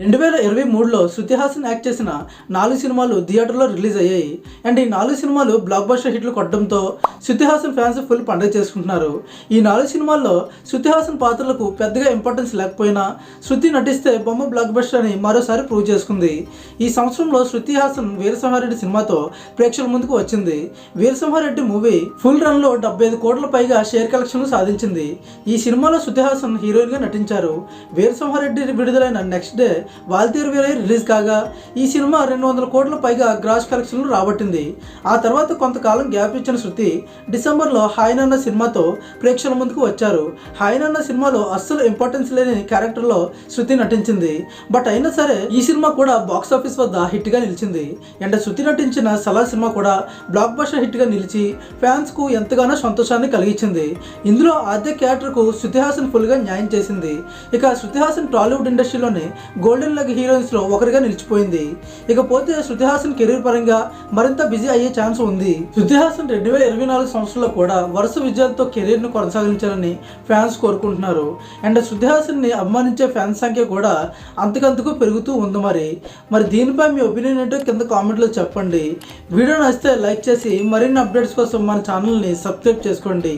రెండు వేల ఇరవై మూడులో శృతి హాసన్ యాక్ట్ చేసిన నాలుగు సినిమాలు థియేటర్లో రిలీజ్ అయ్యాయి. అండ్ ఈ నాలుగు సినిమాలు బ్లాక్ బస్టర్ హిట్లు కొట్టడంతో శృతి హాసన్ ఫ్యాన్స్ ఫుల్ పండుగ చేసుకుంటున్నారు. ఈ నాలుగు సినిమాల్లో శృతి హాసన్ పాత్రలకు పెద్దగా ఇంపార్టెన్స్ లేకపోయినా శృతి నటిస్తే బొమ్మ బ్లాక్ బస్టర్ అని మరోసారి ప్రూవ్ చేసుకుంది. ఈ సంవత్సరంలో శృతి హాసన్ వీరసింహారెడ్డి సినిమాతో ప్రేక్షకుల ముందుకు వచ్చింది. వీరసింహారెడ్డి మూవీ ఫుల్ రన్లో డెబ్బై ఐదు కోట్ల పైగా షేర్ కలెక్షన్లు సాధించింది. ఈ సినిమాలో శృతి హాసన్ హీరోయిన్గా నటించారు. వీరసింహారెడ్డి విడుదలైన next day Waltair Veerayya release కాగా ఈ సినిమా రెండు వందల కోట్ల పైగా గ్రాస్ కలెక్షన్లు రాబట్టింది. ఆ తర్వాత కొంతకాలం గ్యాప్ ఇచ్చిన శృతి డిసెంబర్లో హాయ్ సినిమాతో ప్రేక్షకుల ముందుకు వచ్చారు. హాయ్ సినిమాలో అస్సలు ఇంపార్టెన్స్ లేని క్యారెక్టర్లో శృతి నటించింది. బట్ అయినా సరే ఈ సినిమా కూడా బాక్స్ ఆఫీస్ వద్ద హిట్గా నిలిచింది. అండ్ శృతి నటించిన సలా సినిమా కూడా బ్లాక్ బస్టర్ హిట్గా నిలిచి ఫ్యాన్స్కు ఎంతగానో సంతోషాన్ని కలిగించింది. ఇందులో ఆద్య క్యారెక్టర్కు శృతిహాసన్ ఫుల్గా న్యాయం చేసింది. ఇక శృతిహాసన్ టాలీవుడ్ టాలీవుడ్ ఇండస్ట్రీలోని గోల్డెన్ లగ్ హీరోయిన్స్లో ఒకరిగా నిలిచిపోయింది. ఇకపోతే శృతి హాసన్ కెరీర్ పరంగా మరింత బిజీ అయ్యే ఛాన్స్ ఉంది. శృతి హాసన్ రెండు వేల ఇరవై నాలుగు సంవత్సరంలో కూడా వరుస విజయాలతో కెరీర్ను కొనసాగించాలని ఫ్యాన్స్ కోరుకుంటున్నారు. అండ్ శృతి హాసన్ని అభిమానించే ఫ్యాన్స్ సంఖ్య కూడా అంతకంతకు పెరుగుతూ ఉంది మరి. మరి దీనిపై మీ ఒపీనియన్ ఏంటో కింద కామెంట్లో చెప్పండి. వీడియో నచ్చితే లైక్ చేసి మరిన్ని అప్డేట్స్ కోసం మన ఛానల్ని సబ్స్క్రైబ్ చేసుకోండి.